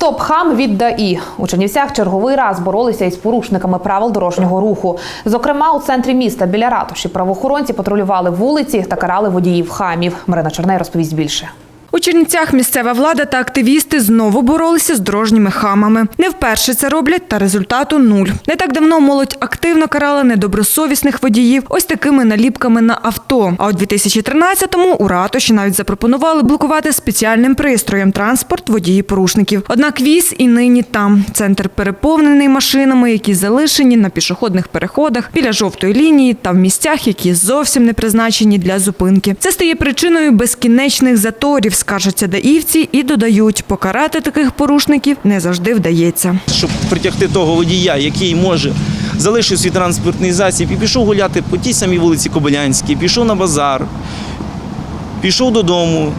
Стоп хам від ДАІ. У Чернівцях черговий раз боролися із порушниками правил дорожнього руху. Зокрема, у центрі міста біля ратуші правоохоронці патрулювали вулиці та карали водіїв хамів. Марина Черней розповість більше. У Чернівцях місцева влада та активісти знову боролися з дорожніми хамами. Не вперше це роблять, та результату нуль. Не так давно молодь активно карала недобросовісних водіїв ось такими наліпками на авто. А у 2013-му у ратуші навіть запропонували блокувати спеціальним пристроєм транспорт водії-порушників. Однак віз і нині там. Центр переповнений машинами, які залишені на пішохідних переходах біля жовтої лінії та в місцях, які зовсім не призначені для зупинки. Це стає причиною безкінечних заторів, скаржаться даївці і додають, покарати таких порушників не завжди вдається. щоб притягти того водія, який може залишив свій транспортний засіб і пішов гуляти по тій самій вулиці Кобилянській, пішов на базар, пішов додому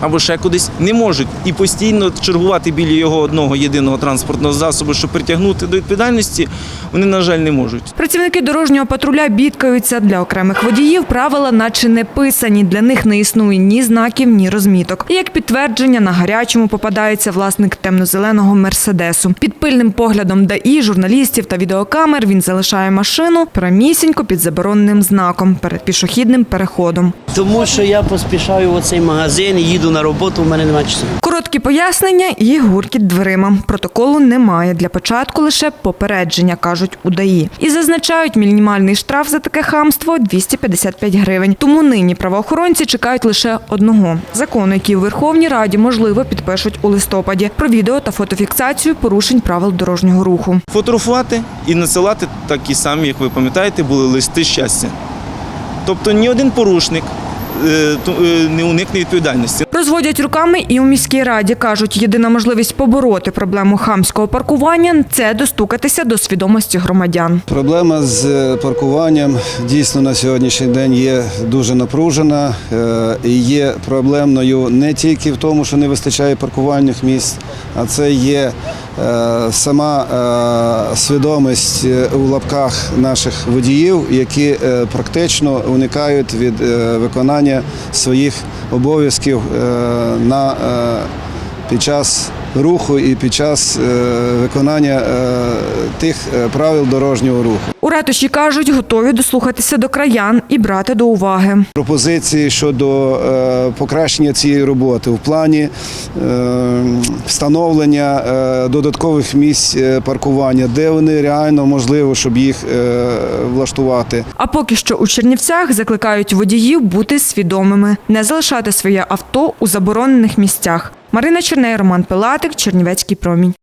або ще кудись, не можуть і постійно чергувати біля його одного єдиного транспортного засобу, щоб притягнути до відповідальності, вони, на жаль, не можуть. Працівники дорожнього патруля бідкаються. Для окремих водіїв правила наче не писані. Для них не існує ні знаків, ні розміток. І як підтвердження на гарячому попадається власник темно-зеленого мерседесу. Під пильним поглядом ДАІ, журналістів та відеокамер він залишає машину прямісінько під забороненим знаком перед пішохідним переходом. Тому що я поспішаю в оцей магазин і їду на роботу, у мене немає часу. Короткі пояснення і гуркіт дверима. Протоколу немає. Для початку лише попередження, кажуть у ДАІ. І зазначають, мінімальний штраф за таке хамство – 255 гривень. Тому нині правоохоронці чекають лише одного – закону, який у Верховній Раді, можливо, підпишуть у листопаді про відео та фотофіксацію порушень правил дорожнього руху. Фотографувати і надсилати такі самі, як ви пам'ятаєте, були листи щастя. Тобто ні один порушник е, е, не уникне відповідальності. Розводять руками і у міській раді. Кажуть, єдина можливість побороти проблему хамського паркування – це достукатися до свідомості громадян. Проблема з е, паркуванням дійсно на сьогоднішній день є дуже напружена е, і є проблемною не тільки в тому, що не вистачає паркувальних місць, а це є е, сама свідомість у лапках наших водіїв, які практично уникають від виконання своїх обов'язків на е, під час руху і під час е, виконання е, тих е, правил дорожнього руху. У ратуші кажуть, готові дослухатися до краян і брати до уваги. Пропозиції щодо покращення цієї роботи в плані встановлення додаткових місць паркування, де вони реально можливо, щоб їх влаштувати. А поки що у Чернівцях закликають водіїв бути свідомими, не залишати своє авто у заборонених місцях. Марина Черней, Роман Пилатик, Чернівецький промінь.